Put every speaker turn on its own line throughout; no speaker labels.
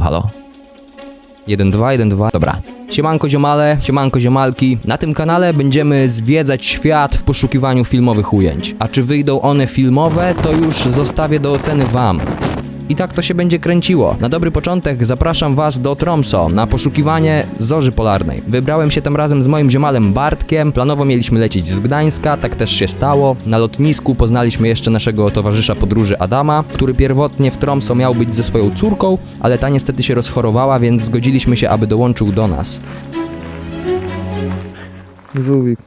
Halo, halo. 1, 2, 1, 2. Dobra. Siemanko ziomale, siemanko ziomalki. Na tym kanale będziemy zwiedzać świat w poszukiwaniu filmowych ujęć. A czy wyjdą one filmowe, to już zostawię do oceny wam. I tak to się będzie kręciło. Na dobry początek zapraszam Was do Tromso na poszukiwanie zorzy polarnej. Wybrałem się tam razem z moim ziomalem Bartkiem. Planowo mieliśmy lecieć z Gdańska, tak też się stało. Na lotnisku poznaliśmy jeszcze naszego towarzysza podróży Adama, który pierwotnie w Tromso miał być ze swoją córką, ale ta niestety się rozchorowała, więc zgodziliśmy się, aby dołączył do nas.
Żółwik.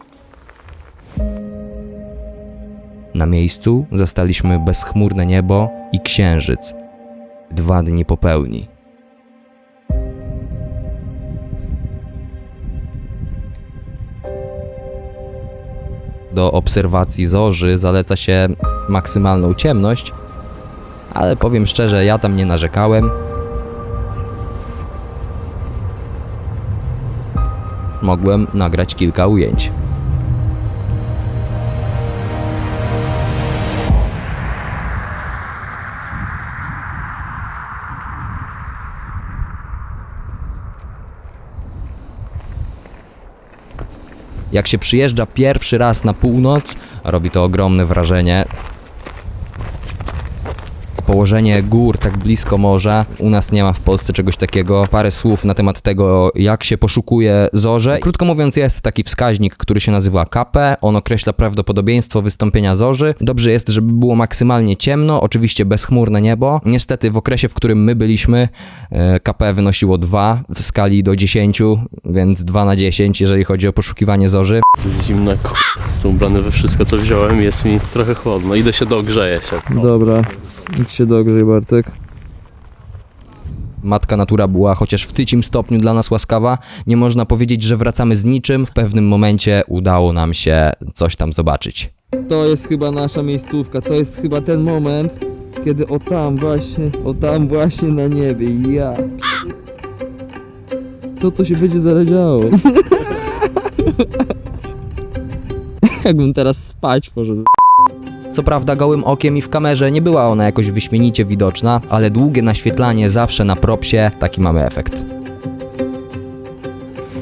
Na miejscu zastaliśmy bezchmurne niebo i księżyc. Dwa dni po pełni. Do obserwacji zorzy zaleca się maksymalną ciemność, ale powiem szczerze, ja tam nie narzekałem. Mogłem nagrać kilka ujęć. Jak się przyjeżdża pierwszy raz na północ, robi to ogromne wrażenie. Położenie gór tak blisko morza. U nas nie ma w Polsce czegoś takiego. Parę słów na temat tego, jak się poszukuje zorze. Krótko mówiąc, jest taki wskaźnik, który się nazywa KP. On określa prawdopodobieństwo wystąpienia zorzy. Dobrze jest, żeby było maksymalnie ciemno, oczywiście bezchmurne niebo. Niestety w okresie, w którym my byliśmy, e, KP wynosiło 2 w skali do 10, więc 2 na 10, jeżeli chodzi o poszukiwanie zorzy.
Jak ch- jestem ubrany we wszystko co wziąłem jest mi trochę chłodno. Idę się dogrzeję się.
Dobra. Idź się dogrzej, Bartek.
Matka natura była chociaż w tycim stopniu dla nas łaskawa. Nie można powiedzieć, że wracamy z niczym. W pewnym momencie udało nam się coś tam zobaczyć.
To jest chyba nasza miejscówka. To jest chyba ten moment, kiedy o tam właśnie, o tam właśnie na niebie. Ja. Co to się będzie zaraz działo? Jakbym teraz spać poszedł.
Co prawda gołym okiem i w kamerze nie była ona jakoś wyśmienicie widoczna, ale długie naświetlanie zawsze na propsie, taki mamy efekt.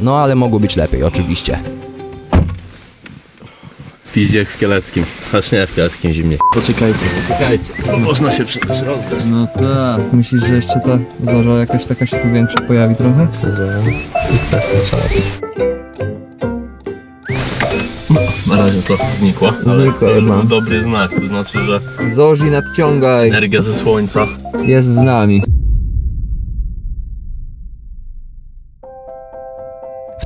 No ale mogło być lepiej, oczywiście.
Piździek w Kieleckim. Aż nie w Kieleckim zimnie. Poczekajcie, poczekajcie. No, można się przecież rozdać.
No tak. Myślisz, że jeszcze ta zorza jakaś taka się tu większa pojawi trochę?
No, na razie to znikła. ale
Znikła
to
jedna.
był dobry znak, to znaczy, że
Zorzi nadciągaj.
energia ze słońca
Jest z nami.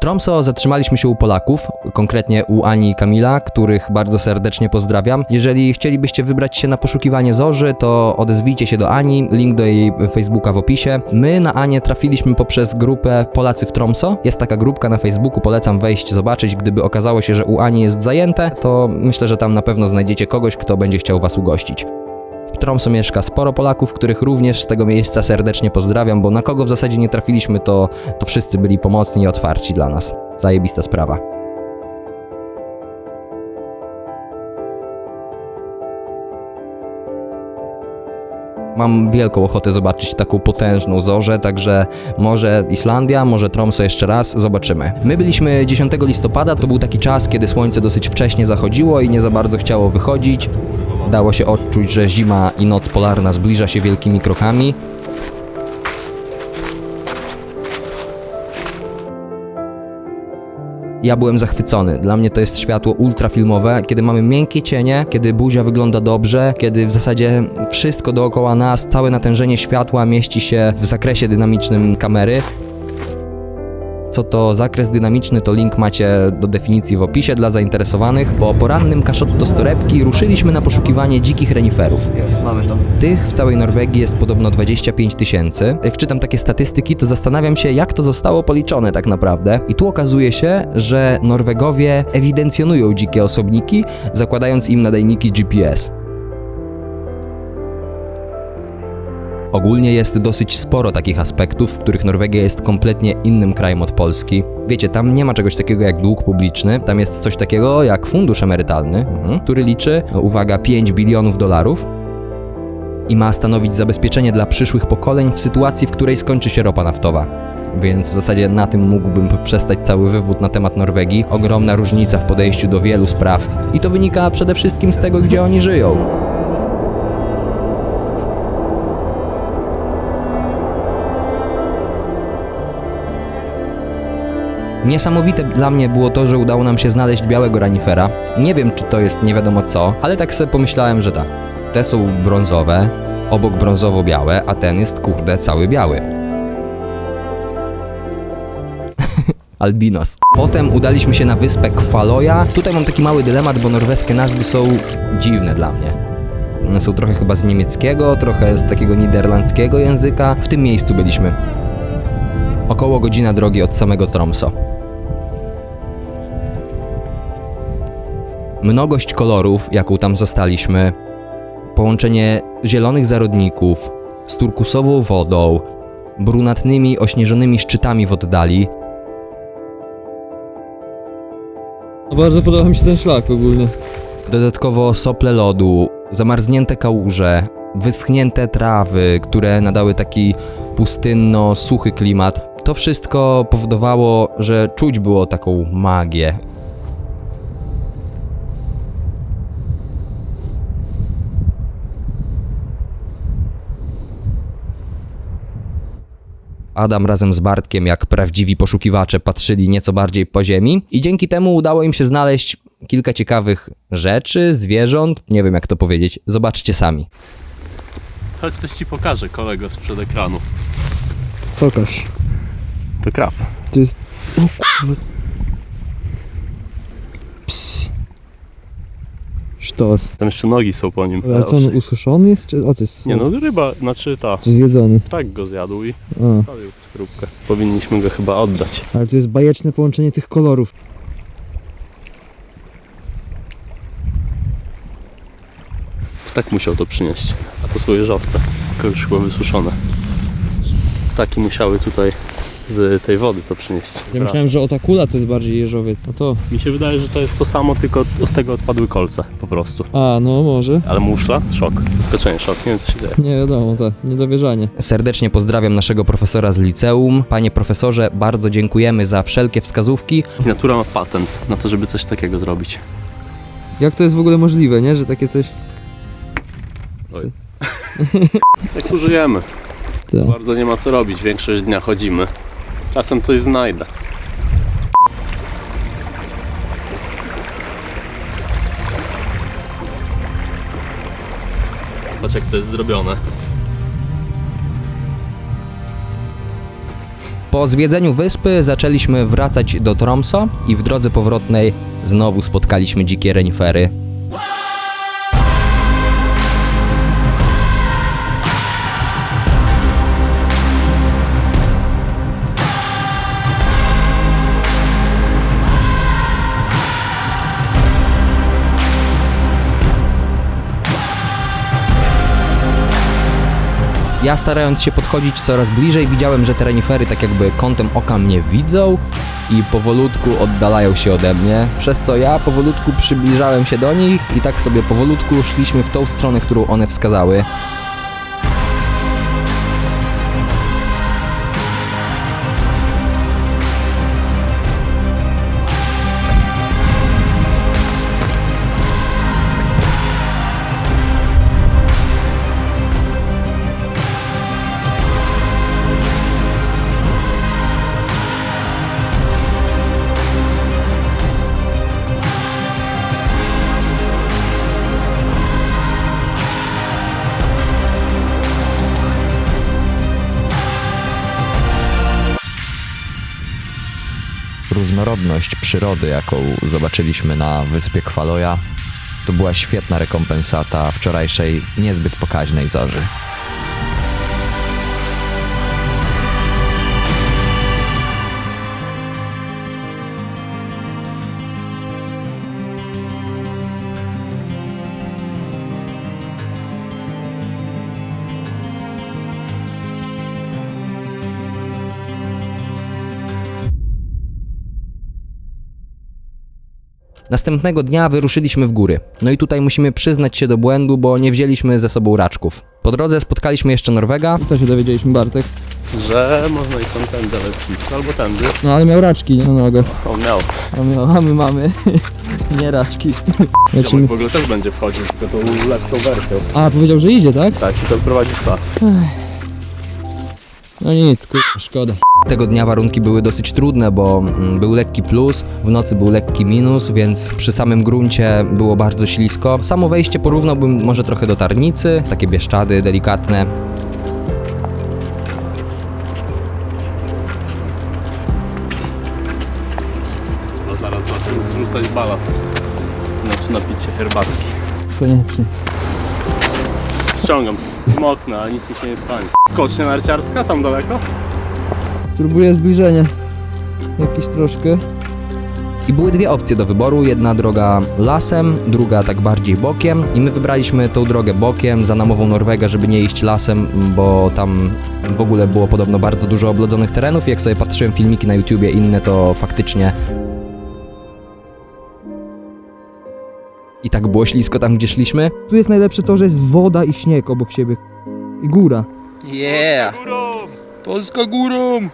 Tromso zatrzymaliśmy się u Polaków, konkretnie u Ani i Kamila, których bardzo serdecznie pozdrawiam. Jeżeli chcielibyście wybrać się na poszukiwanie zorzy, to odezwijcie się do Ani, link do jej Facebooka w opisie. My na Anię trafiliśmy poprzez grupę Polacy w Tromso. Jest taka grupka na Facebooku, polecam wejść, zobaczyć. Gdyby okazało się, że u Ani jest zajęte, to myślę, że tam na pewno znajdziecie kogoś, kto będzie chciał was ugościć. Tromso mieszka sporo Polaków, których również z tego miejsca serdecznie pozdrawiam, bo na kogo w zasadzie nie trafiliśmy, to, to wszyscy byli pomocni i otwarci dla nas. Zajebista sprawa. Mam wielką ochotę zobaczyć taką potężną zorzę, także może Islandia, może Tromso jeszcze raz, zobaczymy. My byliśmy 10 listopada, to był taki czas, kiedy słońce dosyć wcześnie zachodziło i nie za bardzo chciało wychodzić. Dało się odczuć, że zima i noc polarna zbliża się wielkimi krokami. Ja byłem zachwycony. Dla mnie to jest światło ultrafilmowe, kiedy mamy miękkie cienie, kiedy buzia wygląda dobrze, kiedy w zasadzie wszystko dookoła nas, całe natężenie światła mieści się w zakresie dynamicznym kamery. Co to zakres dynamiczny, to link macie do definicji w opisie dla zainteresowanych. Po porannym kaszotto z torebki ruszyliśmy na poszukiwanie dzikich reniferów.
Mamy to.
Tych w całej Norwegii jest podobno 25 tysięcy. Jak czytam takie statystyki, to zastanawiam się, jak to zostało policzone tak naprawdę. I tu okazuje się, że Norwegowie ewidencjonują dzikie osobniki, zakładając im nadajniki GPS. Ogólnie jest dosyć sporo takich aspektów, w których Norwegia jest kompletnie innym krajem od Polski. Wiecie, tam nie ma czegoś takiego jak dług publiczny, tam jest coś takiego jak fundusz emerytalny, mhm, który liczy, uwaga, 5 bilionów dolarów. i ma stanowić zabezpieczenie dla przyszłych pokoleń w sytuacji, w której skończy się ropa naftowa. Więc w zasadzie na tym mógłbym poprzestać cały wywód na temat Norwegii. Ogromna różnica w podejściu do wielu spraw. I to wynika przede wszystkim z tego, gdzie oni żyją. Niesamowite dla mnie było to, że udało nam się znaleźć białego ranifera. Nie wiem, czy to jest nie wiadomo co, ale tak sobie pomyślałem, że tak. Te są brązowe, obok brązowo-białe, a ten jest kurde cały biały. Albinos. Potem udaliśmy się na wyspę Kwaloja. Tutaj mam taki mały dylemat, bo norweskie nazwy są dziwne dla mnie. One są trochę chyba z niemieckiego, trochę z takiego niderlandzkiego języka. W tym miejscu byliśmy. Około godzina drogi od samego Tromso. Mnogość kolorów, jaką tam zostaliśmy, połączenie zielonych zarodników z turkusową wodą, brunatnymi, ośnieżonymi szczytami w oddali,
bardzo podoba mi się ten szlak ogólnie.
Dodatkowo sople lodu, zamarznięte kałuże, wyschnięte trawy, które nadały taki pustynno-suchy klimat. To wszystko powodowało, że czuć było taką magię. Adam razem z Bartkiem, jak prawdziwi poszukiwacze, patrzyli nieco bardziej po ziemi i dzięki temu udało im się znaleźć kilka ciekawych rzeczy, zwierząt, nie wiem jak to powiedzieć, zobaczcie sami.
Chodź coś ci pokażę, kolego, sprzed ekranu.
Pokaż.
To krab.
To jest... O kurwa. Sztos.
Tam jeszcze nogi są po nim.
Ale co, on ususzony jest, czy... O, jest...
Nie no, ryba, znaczy ta.
Czy zjedzony?
Tak go zjadł i
A.
stawił. Powinniśmy go chyba oddać.
Ale to jest bajeczne połączenie tych kolorów.
Tak musiał to przynieść. A to są jeżowce, tylko już chyba wysuszone. Ptaki musiały tutaj z tej wody to przynieść.
Ja myślałem, że otakula to jest bardziej jeżowiec. No to...
Mi się wydaje, że to jest to samo, tylko z tego odpadły kolce po prostu.
A, no może.
Ale muszla? Szok. Zaskoczenie, szok. Nie wiem co się dzieje.
Nie wiadomo, tak. Niedowierzanie.
Serdecznie pozdrawiam naszego profesora z liceum. Panie profesorze, bardzo dziękujemy za wszelkie wskazówki.
Natura ma patent na to, żeby coś takiego zrobić.
Jak to jest w ogóle możliwe, nie? Że takie coś...
Tak tu żyjemy.
Tak.
Bardzo nie ma co robić. Większość dnia chodzimy. Czasem coś znajdę. Patrz jak to jest zrobione.
Po zwiedzeniu wyspy zaczęliśmy wracać do Tromso i w drodze powrotnej znowu spotkaliśmy dzikie renifery. Ja starając się podchodzić coraz bliżej, widziałem, że te renifery tak jakby kątem oka mnie widzą i powolutku oddalają się ode mnie, przez co ja powolutku przybliżałem się do nich i tak sobie powolutku szliśmy w tą stronę, którą one wskazały. Różnorodność przyrody, jaką zobaczyliśmy na wyspie Kwaloja, to była świetna rekompensata wczorajszej niezbyt pokaźnej zorzy. Następnego dnia wyruszyliśmy w góry. No i tutaj musimy przyznać się do błędu, bo nie wzięliśmy ze sobą raczków. Po drodze spotkaliśmy jeszcze Norwega.
Co się dowiedzieliśmy, Bartek?
Że można i tam tędy lecieć, albo tędy.
No ale miał raczki na nogach.
On miał.
A my, a my mamy nie raczki.
Ziomek w ogóle też będzie wchodził, tylko tą lepszą wersją.
A, powiedział, że idzie, tak?
Tak, i to prowadzi psa.
No nic, kurwa, szkoda.
Tego dnia warunki były dosyć trudne, bo mm, był lekki plus, w nocy był lekki minus, więc przy samym gruncie było bardzo ślisko. Samo wejście porównałbym może trochę do Tarnicy, takie bieszczady delikatne.
A zaraz zacznę zrzucać balast. Znaczy napicie herbatki.
Koniecznie.
Ściągam, moknę, a nic mi się nie stanie. Skocznia narciarska tam daleko?
Spróbuję zbliżenie. Jakieś troszkę.
I były dwie opcje do wyboru, jedna droga lasem, druga tak bardziej bokiem i my wybraliśmy tą drogę bokiem za namową Norwega, żeby nie iść lasem, bo tam w ogóle było podobno bardzo dużo oblodzonych terenów jak sobie patrzyłem filmiki na YouTubie inne, to faktycznie i tak było ślisko tam, gdzie szliśmy.
Tu jest najlepsze to, że jest woda i śnieg obok siebie. I góra.
Yeah! Polska górą!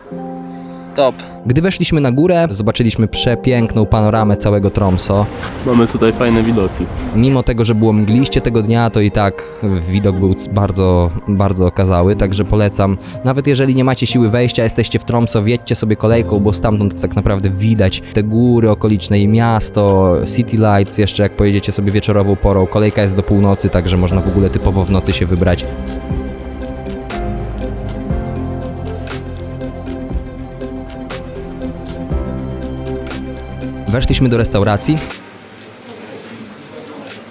Top. Gdy weszliśmy na górę, zobaczyliśmy przepiękną panoramę całego Tromso.
Mamy tutaj fajne widoki.
Mimo tego, że było mgliście tego dnia, to i tak widok był bardzo, bardzo okazały, także polecam. Nawet jeżeli nie macie siły wejścia, jesteście w Tromso, wjedźcie sobie kolejką, bo stamtąd tak naprawdę widać te góry okoliczne i miasto, City Lights, jeszcze jak pojedziecie sobie wieczorową porą. Kolejka jest do północy, także można w ogóle typowo w nocy się wybrać. Weszliśmy do restauracji.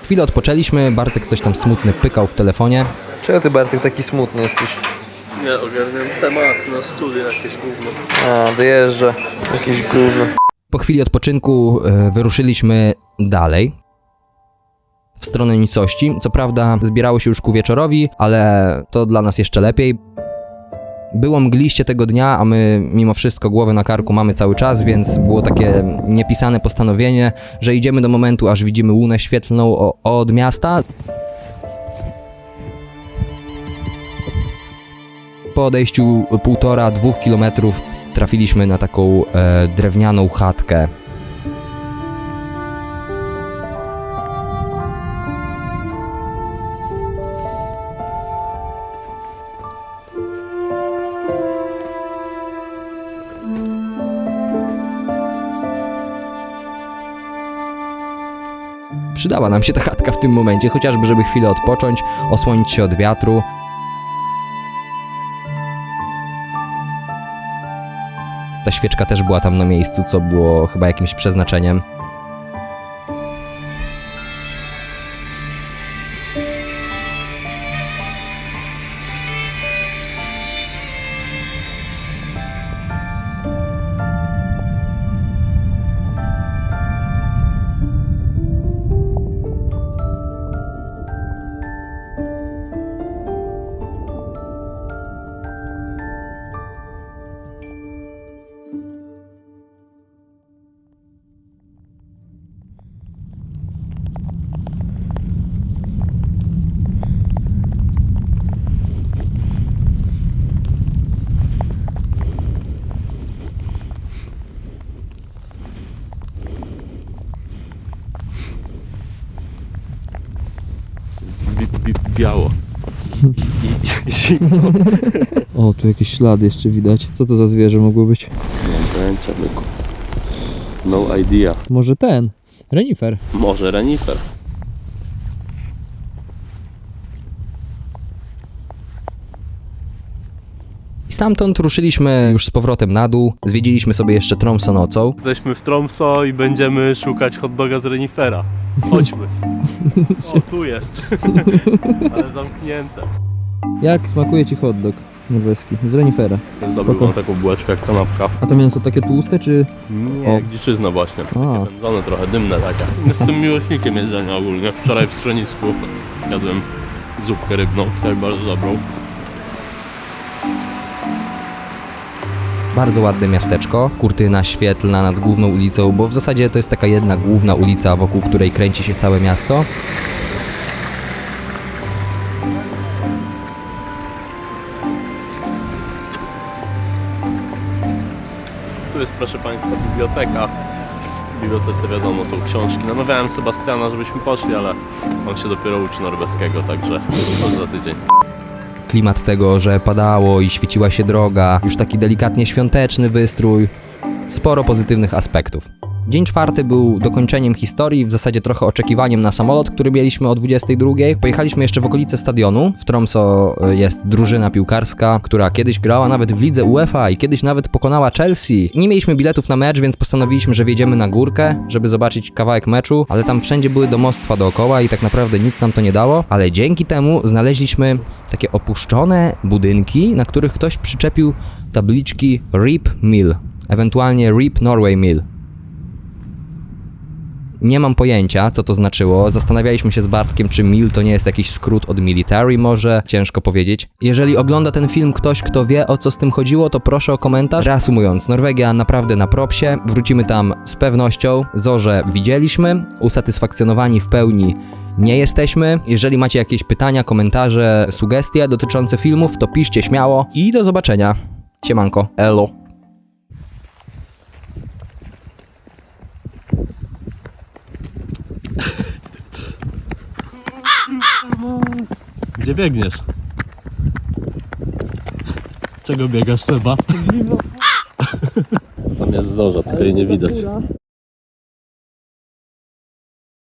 Chwilę odpoczęliśmy, Bartek coś tam smutny pykał w telefonie.
Czego ty Bartek taki smutny jesteś?
Nie, ogarniam temat na studia jakieś gówno.
A, dojeżdża. Jakieś gówno.
Po chwili odpoczynku e, wyruszyliśmy dalej. W stronę nicości. Co prawda zbierało się już ku wieczorowi, ale to dla nas jeszcze lepiej. Było mgliście tego dnia, a my mimo wszystko głowę na karku mamy cały czas, więc było takie niepisane postanowienie, że idziemy do momentu, aż widzimy łunę świetlną od miasta. Po odejściu półtora, dwóch kilometrów trafiliśmy na taką e, drewnianą chatkę. Przydała nam się ta chatka w tym momencie, chociażby żeby chwilę odpocząć, osłonić się od wiatru. Ta świeczka też była tam na miejscu, co było chyba jakimś przeznaczeniem.
Biało. I, i zimno.
O, tu jakieś ślady jeszcze widać. Co to za zwierzę mogło być?
Nie mam pojęcia, byku. No idea.
Może ten. Renifer.
Może renifer.
I stamtąd ruszyliśmy już z powrotem na dół. Zwiedziliśmy sobie jeszcze Tromso nocą.
Jesteśmy w Tromso i będziemy szukać hot doga z renifera. Chodźmy. O, tu jest. Ale zamknięte.
Jak smakuje ci hot dog norweski? Z renifera.
To jest dobry,
Spoko.
mam taką bułeczkę jak kanapka.
A to mięso takie tłuste, czy...
Nie,
O.
jak dziczyzna właśnie. Takie
A.
wędzone trochę, dymne takie. Jestem miłośnikiem jedzenia ogólnie. Wczoraj w schronisku jadłem zupkę rybną, też bardzo dobrą.
Bardzo ładne miasteczko, kurtyna świetlna nad główną ulicą, bo w zasadzie to jest taka jedna główna ulica, wokół której kręci się całe miasto.
Tu jest proszę Państwa biblioteka. W bibliotece wiadomo są książki. Namawiałem Sebastiana, żebyśmy poszli, ale on się dopiero uczy norweskiego, także może za tydzień.
Klimat tego, że padało i świeciła się droga, już taki delikatnie świąteczny wystrój. Sporo pozytywnych aspektów. Dzień czwarty był dokończeniem historii, w zasadzie trochę oczekiwaniem na samolot, który mieliśmy o 22. Pojechaliśmy jeszcze w okolice stadionu. W Tromso y, jest drużyna piłkarska, która kiedyś grała nawet w lidze UEFA i kiedyś nawet pokonała Chelsea. Nie mieliśmy biletów na mecz, więc postanowiliśmy, że wjedziemy na górkę, żeby zobaczyć kawałek meczu, ale tam wszędzie były domostwa dookoła i tak naprawdę nic nam to nie dało, ale dzięki temu znaleźliśmy takie opuszczone budynki, na których ktoś przyczepił tabliczki RIP Mill, ewentualnie RIP Norway Mill. Nie mam pojęcia, co to znaczyło. Zastanawialiśmy się z Bartkiem, czy MIL to nie jest jakiś skrót od military, może ciężko powiedzieć. Jeżeli ogląda ten film ktoś, kto wie o co z tym chodziło, to proszę o komentarz. Reasumując, Norwegia naprawdę na propsie. Wrócimy tam z pewnością. Zorze widzieliśmy, usatysfakcjonowani w pełni nie jesteśmy. Jeżeli macie jakieś pytania, komentarze, sugestie dotyczące filmów, to piszcie śmiało i do zobaczenia. Siemanko, elo.
Gdzie biegniesz? Czego biegasz, Seba? Tam jest zorza, tylko jej nie widać.